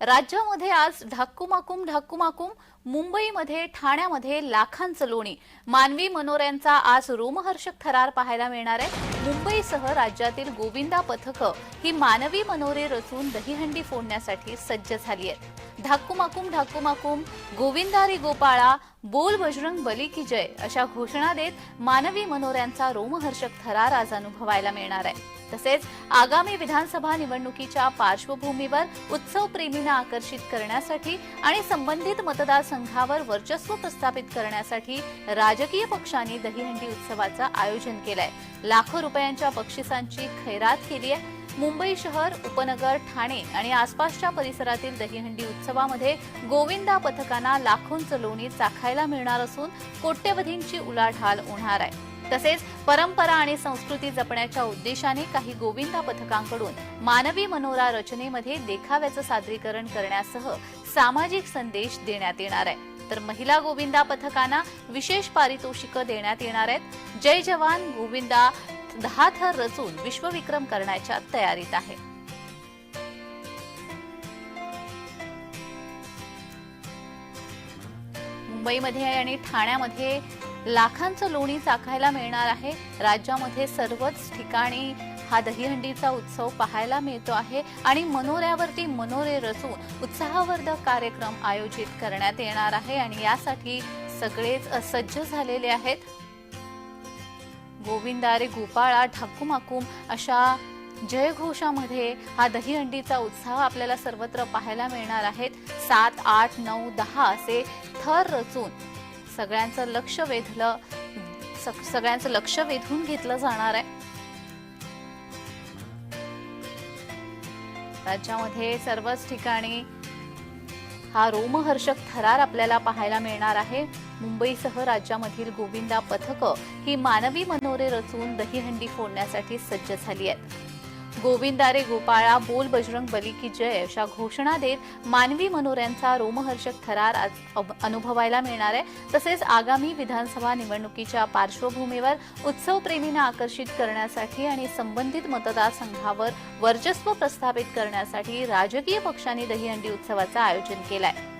राज्यामध्ये आज ढाकूमाकूम ढाकूमाकूम मुंबईमध्ये ठाण्यामध्ये लाखांचं लोणी. मानवी मनोऱ्यांचा आज रोमहर्षक थरार पाहायला मिळणार आहे. मुंबईसह राज्यातील गोविंदा पथकं ही मानवी मनोरे रचून दहीहंडी फोडण्यासाठी सज्ज झाली आहेत. ढाक्कुमाकुम ढाक्कुमाकुम गोविंदारी गोपाळा बोल बजरंग बली की जय अशा घोषणा देत मानवी मनोऱ्यांचा रोमहर्षक थरार आज अनुभवायला मिळणार आहे. तसेच आगामी विधानसभा निवडणुकीच्या पार्श्वभूमीवर उत्सव प्रेमींना आकर्षित करण्यासाठी आणि संबंधित मतदारसंघावर वर्चस्व प्रस्थापित करण्यासाठी राजकीय पक्षांनी दहीहंडी उत्सवाचं आयोजन केलंय. लाखो रुपयांच्या बक्षिसांची खैरात केली आहे. मुंबई शहर उपनगर ठाणे आणि आसपासच्या परिसरातील दहीहंडी उत्सवामध्ये गोविंदा पथकांना लाखोंचं लोणी चाखायला मिळणार असून कोट्यवधींची उलाढाल होणार आहे. तसेच परंपरा आणि संस्कृती जपण्याच्या उद्देशाने काही गोविंदा पथकांकडून मानवी मनोरा रचनेमध्ये देखाव्याचं सादरीकरण करण्यासह सामाजिक संदेश देण्यात येणार आहे. तर महिला गोविंदा पथकांना विशेष पारितोषिकं देण्यात येणार आहेत. जय जवान गोविंदा दहा थर रचून विश्वविक्रम करण्याच्या तयारीत आहे. मुंबईमध्ये आणि ठाण्यामध्ये लाखांचं लोणी चाखायला मिळणार आहे. राज्यामध्ये सर्वच ठिकाणी हा दहीहंडीचा उत्सव पाहायला मिळतो आहे आणि मनोऱ्यावरती मनोरे रचून उत्साहवर्धक कार्यक्रम आयोजित करण्यात येणार आहे आणि यासाठी सगळेच सज्ज झालेले आहेत. गोविंदारे गोपाळा ठाकूमाकूम अशा जयघोषामध्ये हा दहीहंडीचा उत्साह आपल्याला सर्वत्र पाहायला मिळणार आहेत. सात आठ नऊ दहा असे थर रचून सगळ्यांचं लक्ष वेधलं सग- सगळ्यांचं लक्ष वेधून घेतलं जाणार आहे. राज्यामध्ये सर्वच ठिकाणी हा रोमहर्षक थरार आपल्याला पाहायला मिळणार आहे. मुंबईसह राज्यामधील गोविंदा पथकं ही मानवी मनोरे रचून दहीहंडी फोडण्यासाठी सज्ज झाली आहेत. गोविंदारे गोपाळा बोल बजरंग बली की जय अशा घोषणा देत मानवी मनोऱ्यांचा रोमहर्षक थरार आज अनुभवायला मिळणार आहे. तसेच आगामी विधानसभा निवडणुकीच्या पार्श्वभूमीवर उत्सवप्रेमींना आकर्षित करण्यासाठी आणि संबंधित मतदारसंघावर वर्चस्व प्रस्थापित करण्यासाठी राजकीय पक्षांनी दहीहंडी उत्सवाचं आयोजन केलं आहे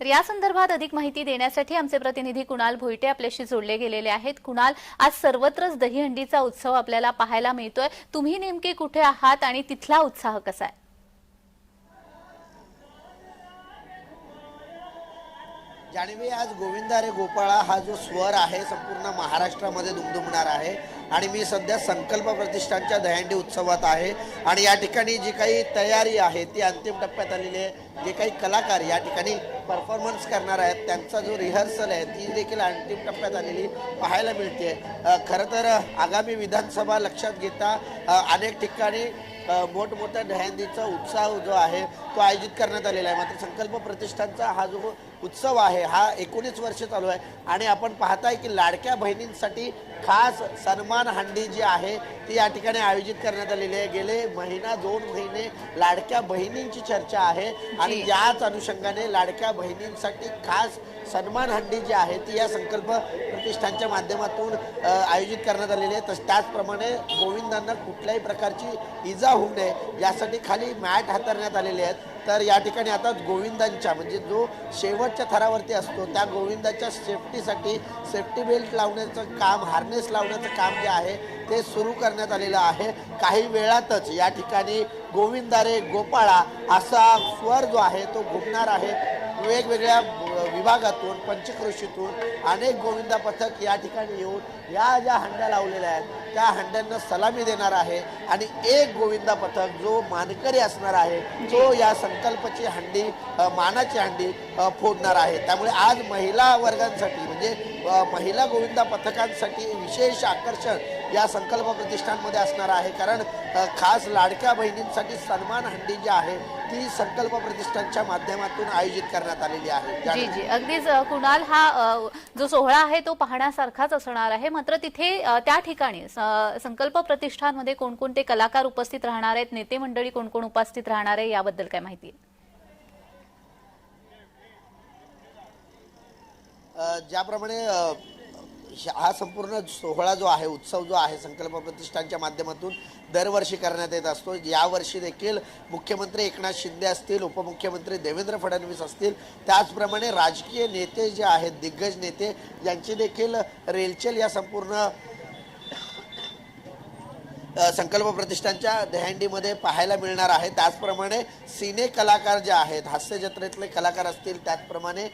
तर या संदर्भात अधिक माहिती देण्यासाठी आमचे प्रतिनिधी कुणाल भोईटे आपल्याशी जोडले गेलेले आहेत. कुणाल आज सर्वत्रच दहीहंडीचा उत्सव आपल्याला पाहायला मिळतोय. तुम्ही नेमके कुठे आहात आणि तिथला उत्साह कसा आहे? जाणवी आज गोविंदा रे गोपाळा हा जो स्वर आहे संपूर्ण महाराष्ट्रामध्ये दुमदुमणार आहे. आणि मी सध्या संकल्प प्रतिष्ठानच्या दहीहंडी उत्सवात आहे. आणि या ठिकाणी जी काही तयारी आहे ती अंतिम टप्प्यात आलेली आहे. जे काही कलाकार या ठिकाणी परफॉर्मन्स करणार आहेत. त्यांचा जो रिहर्सल आहे ती देखील अंतिम टप्प्यात आलेली पाहायला मिळते. खरं तर आगामी विधानसभा लक्षात घेता अनेक ठिकाणी मोठमोठ्या दहंदीचा उत्साह जो आहे तो आयोजित करण्यात आलेला आहे. मात्र संकल्प प्रतिष्ठानचा हा जो उत्सव आहे. हा एकोणीस वर्ष चालू आहे. आणि आपण पाहताय की लाडक्या बहिणींसाठी खास सन्मान हंडी जी आहे ती या ठिकाणी आयोजित करण्यात आलेली आहे. गेले महिना दोन महिने लाडक्या बहिणींची चर्चा आहे. आणि. याच अनुषंगाने लाडक्या बहिणींसाठी खास सन्मान हंडी जी आहे ती या संकल्प प्रतिष्ठानच्या माध्यमातून आयोजित करण्यात आलेली आहे. तस त्याचप्रमाणे गोविंदांना कुठल्याही प्रकारची इजा होऊ नये यासाठी खाली मॅट हातरण्यात आलेले आहेत. तर या ठिकाणी आता गोविंदांच्या म्हणजे जो शेवटच्या थरावरती असतो त्या गोविंदाच्या सेफ्टीसाठी सेफ्टी बेल्ट लावण्याचं काम हार्नेस लावण्याचं काम जे आहे ते सुरू करण्यात आलेलं आहे. काही वेळातच या ठिकाणी गोविंदारे गोपाळा असा स्वर जो आहे तो घुमणार आहे. वेगवेगळ्या विभागातून पंचक्रोशीतून अनेक गोविंदा पथक या ठिकाणी येऊन या ज्या हंड्या लावलेल्या आहेत त्या हंड्यांना सलामी देणार आहे. आणि एक गोविंदा पथक जो मानकरी असणार आहे तो या संकल्पाची हंडी मानाची हंडी फोडणार आहे. त्यामुळे आज महिला वर्गांसाठी म्हणजे महिला गोविंदा पथकांसाठी विशेष आकर्षण या संकल्प प्रतिष्ठानमध्ये असणार आहे. कारण खास लाडक्या बहिणींसाठी सन्मान हंडी जी आहे ती संकल्प प्रतिष्ठानच्या माध्यमातून आयोजित करण्यात आलेली आहे. जी जी. अगदीच कुणाल हा जो सोहळा आहे तो पाहण्यासारखाच असणार आहे. मात्र तिथे त्या ठिकाणी संकल्प प्रतिष्ठानमध्ये कोणकोणते कलाकार उपस्थित राहणार आहेत नेते मंडळी कोण कोण उपस्थित राहणार आहे याबद्दल काय माहिती आहे? ज्याप्रमाणे हा संपूर्ण सोहळा जो आहे उत्सव जो आहे संकल्प प्रतिष्ठानच्या माध्यमातून दरवर्षी करण्यात येत असतो. यावर्षी देखील मुख्यमंत्री एकनाथ शिंदे असतील उपमुख्यमंत्री देवेंद्र फडणवीस असतील. त्याचप्रमाणे राजकीय नेते जे आहेत दिग्गज नेते यांची देखील रेलचेल या संपूर्ण संकल्प प्रतिष्ठानच्या दहंडीमध्ये पाहायला मिळणार आहे. त्याचप्रमाणे सिने कलाकार जे आहेत हास्य जत्रेतले कलाकार असतील त्याचप्रमाणे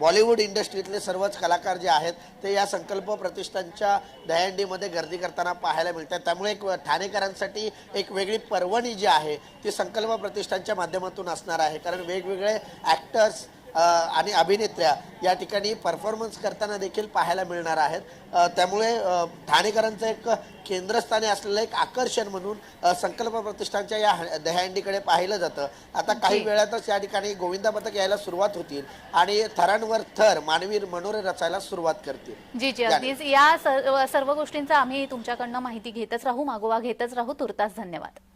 बॉलिवूड इंडस्ट्रीतले सर्वच कलाकार जे आहेत ते या संकल्प प्रतिष्ठानच्या दहंडीमध्ये गर्दी करताना पाहायला मिळतात. त्यामुळे एक ठाणेकरांसाठी एक वेगळी पर्वणी जी आहे ती संकल्प प्रतिष्ठानच्या माध्यमातून असणार आहे. कारण वेगवेगळे ॲक्टर्स आणि अभिनेत्र्या या ठिकाणी परफॉर्मन्स करताना देखील पाहायला मिळणार आहेत. त्यामुळे ठाणेकरांचं एक केंद्रस्थानी असलेलं एक आकर्षण म्हणून संकल्प प्रतिष्ठानच्या या दह्यांडीकडे पाहिलं जातं. आता काही. वेळातच या ठिकाणी गोविंदा पथक यायला सुरुवात होतील आणि थरांवर थर मानवी मनोरे रचायला सुरुवात करतील. जी जी. अगदीच या सर्व गोष्टींचा आम्ही तुमच्याकडनं माहिती घेतच राहू मागोवा घेतच राहू. तुर्तास धन्यवाद.